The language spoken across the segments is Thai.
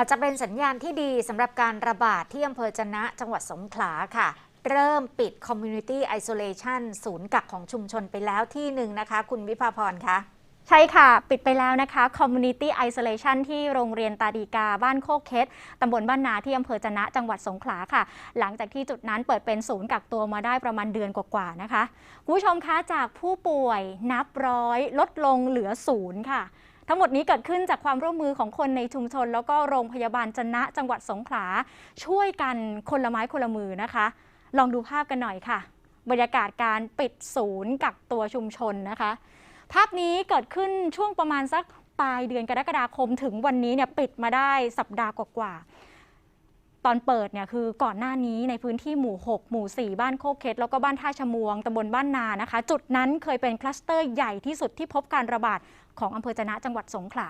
อาจจะเป็นสัญญาณที่ดีสำหรับการระบาดที่อำเภอจนะจังหวัดสงขลาค่ะ เริ่มปิด Community Isolation ศูนย์กักของชุมชนไปแล้วที่หนึ่งนะคะ คุณวิภาพรคะใช่ค่ะ ปิดไปแล้วนะคะ Community Isolation ที่โรงเรียนตาดีกาบ้านโคกเคสตำบลบ้านนาที่อำเภอจนะจังหวัดสงขลาค่ะ หลังจากที่จุดนั้นเปิดเป็นศูนย์กักตัวมาได้ประมาณเดือนกว่าๆนะคะคุณผู้ชมคะจากผู้ป่วยนับร้อยลดลงเหลือศูนย์ค่ะ ทั้งหมดนี้เกิดขึ้นจากความร่วมมือของคนในชุมชน แล้วก็โรงพยาบาลจนะจังหวัดสงขลาช่วยกันคนละไม้คนละมือนะคะ ลองดูภาพกันหน่อยค่ะ บรรยากาศการปิดศูนย์กักตัวชุมชนนะคะ ภาพนี้เกิดขึ้นช่วงประมาณสักปลายเดือนกรกฎาคมถึงวันนี้เนี่ยปิดมาได้สัปดาห์กว่าๆ ตอนเปิดเนี่ยคือก่อนหน้านี้ในพื้นที่หมู่ 6 หมู่ 4 บ้านโคกเคสแล้วก็บ้านท่าชมวงตำบลบ้านนานะคะ จุดนั้นเคยเป็นคลัสเตอร์ใหญ่ที่สุดที่พบการระบาดของอำเภอจะนะจังหวัดสงขลา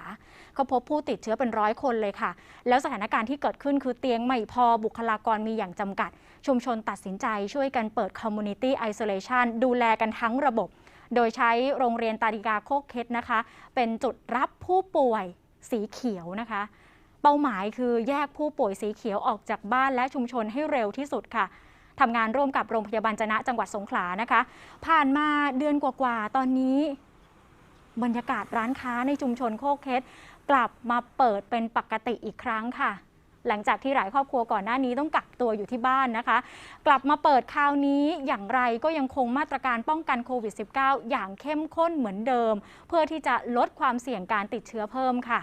เขาพบผู้ติดเชื้อเป็นร้อยคนเลยค่ะ แล้วสถานการณ์ที่เกิดขึ้นคือเตียงไม่พอบุคลากรมีอย่างจำกัด ชุมชนตัดสินใจช่วยกันเปิด Community Isolation ดูแลกันทั้งระบบ โดยใช้โรงเรียนตาดิกาโคกเคสนะคะ เป็นจุดรับผู้ป่วยสีเขียวนะคะ เป้าหมายคือแยกผู้ป่วยสีเขียวออกจากบ้านและชุมชนให้เร็วที่สุดค่ะทำงานร่วมกับโรงพยาบาลจนะจังหวัดสงขลานะคะ ผ่านมาเดือนกว่าๆตอนนี้ บรรยากาศร้านค้าในชุมชนโคกเคสกลับมาเปิดเป็นปกติอีกครั้งค่ะหลังจากที่หลายครอบครัวก่อนหน้านี้ต้องกักตัวอยู่ที่บ้านนะคะ กลับมาเปิดคราวนี้อย่างไรก็ยังคงมาตรการป้องกันโควิด -19 อย่างเข้มข้นเหมือนเดิม เพื่อที่จะลดความเสี่ยงการติดเชื้อเพิ่มค่ะ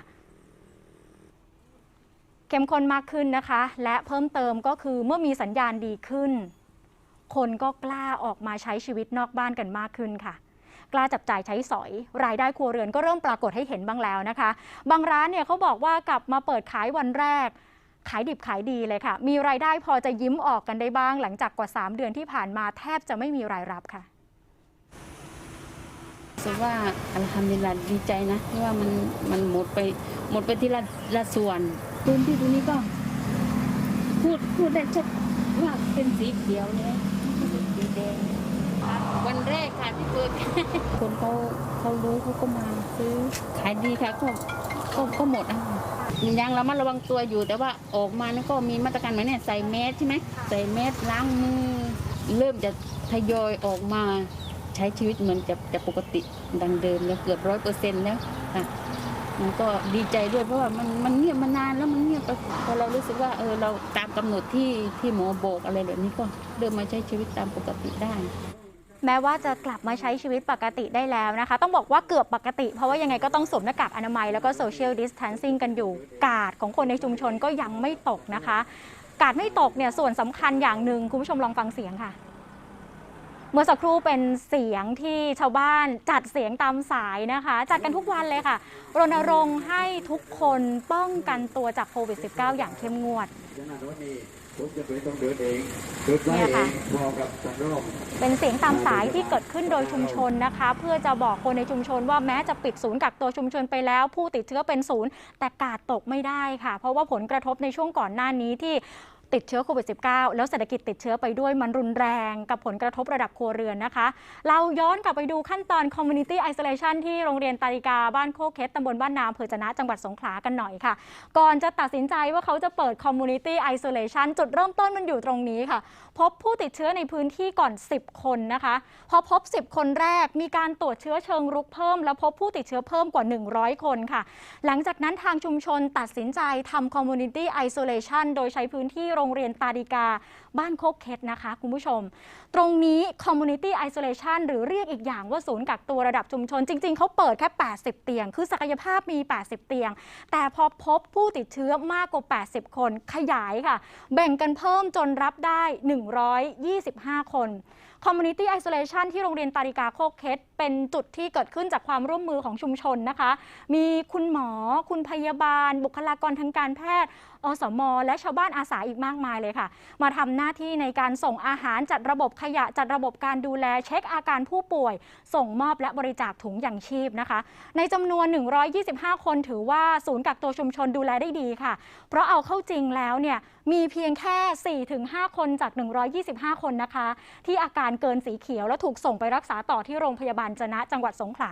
เข้มข้นมากขึ้นนะคะ และเพิ่มเติมก็คือเมื่อมีสัญญาณดีขึ้น คนก็กล้าออกมาใช้ชีวิตนอกบ้านกันมากขึ้นค่ะ กล้าจับจ่ายใช้สอย รายได้ครัวเรือนก็เริ่มปรากฏให้เห็นบ้างแล้วนะคะ บางร้านเนี่ยเขาบอกว่ากลับมาเปิดขายวันแรก ขายดิบขายดีเลยค่ะ มีรายได้พอจะยิ้มออกกันได้บ้าง หลังจากกว่า 3 เดือนที่ผ่านมาแทบจะไม่มีรายรับค่ะสึกว่าอัลฮัมดุลิลลาห์ดีใจนะที่ว่ามันมันหมดไปหมดไปที่ละละส่วน พื้นที่ตรงนี้ก็ พูดพูดได้ชัดว่าเป็นสีเขียวเลยสีแดงวันแรกค่ะที่เปิดคนเขาเขารู้เขาก็มาซื้อขายดีค่ะก็ก็ก็หมดอะยังระมัดระวังตัวอยู่แต่ว่าออกมานี่ก็มีมาตรการเหมือนเนี่ยใส่แมสใช่ไหมใส่แมสล้างมือ เริ่มจะทยอยออกมาใช้ชีวิตเหมือนจะจะปกติดังเดิมแล้วเกือบร้อยเปอร์เซ็นต์แล้วค่ะ มันก็ดีใจด้วยเพราะว่ามันมันเงียบมานานแล้วมันเงียบไปพอเรารู้สึกว่าเออเราตามกำหนดที่ที่หมอบอกอะไรแบบนี้ก็เริ่มมาใช้ชีวิตตามปกติได้ แม้ว่าจะกลับมาใช้ชีวิตปกติได้แล้วนะคะ ต้องบอกว่าเกือบปกติ เพราะว่ายังไงก็ต้องสวมหน้ากากอนามัยแล้วก็โซเชียลดิส a ทนซิ่งกันอยู่ กาดของคนในชุมชนก็ยังไม่ตกนะคะ กาดไม่ตกเนี่ยส่วนสำคัญอย่างหนึ่งคุณผู้ชมลองฟังเสียงค่ะ มื่อสักครู่เป็นเสียงที่ชาวบ้านจัดเสียงตามสายนะคะ จัดกันทุกวันเลยค่ะ รณรงค์ให้ทุกคนป้องกันตัวจากโควิด -19 อย่างเข้มงวดขนาดว่านี่ผมจะไปต้องเดินเองเดินได้เนี่ยเอค่ะงพอกับสันรอบเป็นเสียงตามสายที่เกิดขึ้นโดยชุมชนนะคะ เพื่อจะบอกคนในชุมชนว่าแม้จะปิดศูนย์กักตัวชุมชนไปแล้ว ผู้ติดเชื้อเป็นศูนย์แต่กาดตกไม่ได้ค่ะ เพราะว่าผลกระทบในช่วงก่อนหน้านี้ที่ ติดเชื้อโควิด -19 แล้วเศรษฐกิจติดเชื้อไปด้วยมันรุนแรงกับผลกระทบระดับครัวเรือนนะคะ เราย้อนกลับไปดูขั้นตอน Community Isolation ที่โรงเรียนตาริกาบ้านโคกเคสตำบลบ้านนาอำเภอจนะจังหวัดสงขลากันหน่อยค่ะ ก่อนจะตัดสินใจว่าเขาจะเปิด Community Isolation จุดเริ่มต้นมันอยู่ตรงนี้ค่ะ พบผู้ติดเชื้อในพื้นที่ก่อน 10 คนนะคะ พอพบ 10 คนแรกมีการตรวจเชื้อเชิงรุกเพิ่ม แล้วพบผู้ติดเชื้อเพิ่มกว่า 100 คนค่ะ หลังจากนั้นทางชุมชนตัดสินใจทำ Community Isolation โดยใช้พื้นที่โรงเรียนตาดิกา บ้านโคกเคสนะคะ คุณผู้ชม ตรงนี้ Community Isolation หรือเรียกอีกอย่างว่าศูนย์กักตัวระดับชุมชน จริง ๆ เขาเปิดแค่ 80 เตียง คือศักยภาพมี 80 เตียง แต่พอพบผู้ติดเชื้อมากกว่า 80 คนขยายค่ะ แบ่งกันเพิ่มจนรับได้ 125 คน Community Isolation ที่โรงเรียนตาริกาโคกเคสเป็นจุดที่เกิดขึ้นจากความร่วมมือของชุมชนนะคะ มีคุณหมอ คุณพยาบาล บุคลากรทางการแพทย์ อสม และชาวบ้านอาสาอีกมากมายเลยค่ะ มาทำหน้าที่ในการส่งอาหารจัดระบบขยะจัดระบบการดูแลเช็คอาการผู้ป่วย ส่งมอบและบริจาคถุงอย่างชีพนะคะ ในจำนวน 125 คนถือว่าศูนย์กักตัวชุมชนดูแลได้ดีค่ะ เพราะเอาเข้าจริงแล้วเนี่ย มีเพียงแค่ 4-5 คนจาก 125 คนนะคะ ที่อาการเกินสีเขียว และถูกส่งไปรักษาต่อที่โรงพยาบาลจนะจังหวัดสงขลา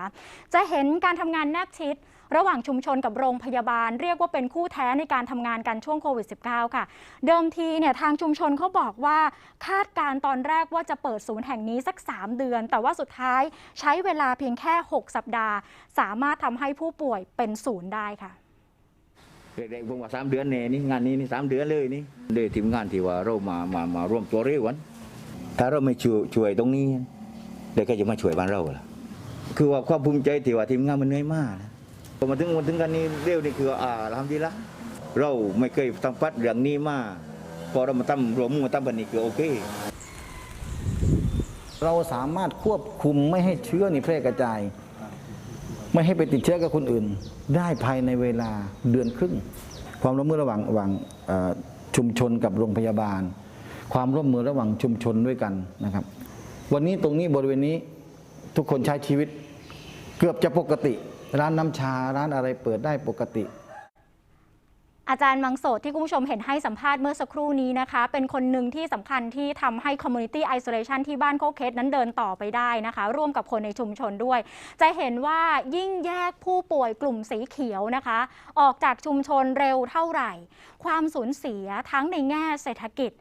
จะเห็นการทำงานแนบชิด ระหว่างชุมชนกับโรงพยาบาล เรียกว่าเป็นคู่แท้ในการทำงานกันช่วงโควิด -19 ค่ะ เดิมทีเนี่ยทางชุมชนเขาบอกว่าคาดการณ์ตอนแรกว่าจะเปิดศูนย์แห่งนี้สัก 3 เดือน แต่ว่าสุดท้ายใช้เวลาเพียงแค่ 6 สัปดาห์ สามารถทำให้ผู้ป่วยเป็นศูนย์ได้ค่ะ เด็กๆผมว่าสามเดือนเนี่ยนี่งานนี้นี่สามเดือนเลยนี่เลยทีมงานที่ว่าเรามามามาร่วมตัวเร็ววันถ้าเราไม่ช่วยช่วยตรงนี้เด็กก็จะมาช่วยบ้านเราล่ะคือว่าความภูมิใจที่ว่าทีมงานมันเหนื่อยมากนะพอมาถึงมาถึงกันนี้เร็วนี่คืออ่าทำดีละเราไม่เคยทำพัดเรื่องนี้มาพอเรามาทำรวมมือมาทำกันนี่คือโอเคเราสามารถควบคุมไม่ให้เชื้อนี่แพร่กระจาย ไม่ให้ไปติดเชื้อกับคนอื่น ได้ภายในเวลาเดือนครึ่ง ความร่วมมือระหว่างระหว่างชุมชนกับโรงพยาบาล ความร่วมมือระหว่างชุมชนด้วยกันนะครับ วันนี้ตรงนี้บริเวณนี้ทุกคนใช้ชีวิต เกือบจะปกติ ร้านน้ำชาร้านอะไรเปิดได้ปกติ อาจารย์มังโสดที่คุณผู้ชมเห็นให้สัมภาษณ์เมื่อสักครู่นี้นะคะ เป็นคนหนึ่งที่สำคัญที่ทำให้ Community Isolation ที่บ้านโคกเคสนั้นเดินต่อไปได้นะคะ ร่วมกับคนในชุมชนด้วย จะเห็นว่ายิ่งแยกผู้ป่วยกลุ่มสีเขียวนะคะ ออกจากชุมชนเร็วเท่าไหร่ ความสูญเสียทั้งในแง่เศรษฐกิจ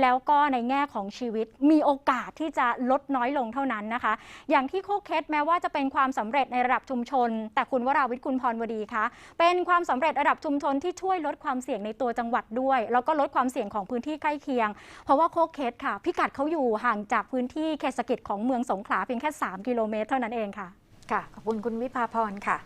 แล้วก็ในแง่ของชีวิตมีโอกาสที่จะลดน้อยลงเท่านั้นนะคะ อย่างที่โคกเคสแม้ว่าจะเป็นความสำเร็จในระดับชุมชน แต่คุณวราวิทย์คุณพรวดีคะเป็นความสำเร็จระดับชุมชนที่ช่วยลดความเสี่ยงในตัวจังหวัดด้วย แล้วก็ลดความเสี่ยงของพื้นที่ใกล้เคียง เพราะว่าโคกเคสค่ะ พิกัดเขาอยู่ห่างจากพื้นที่เขตเศรษฐกิจของเมืองสงขลาเพียงแค่ 3 กิโลเมตร เท่านั้นเองค่ะค่ะขอบคุณคุณวิภาพรค่ะ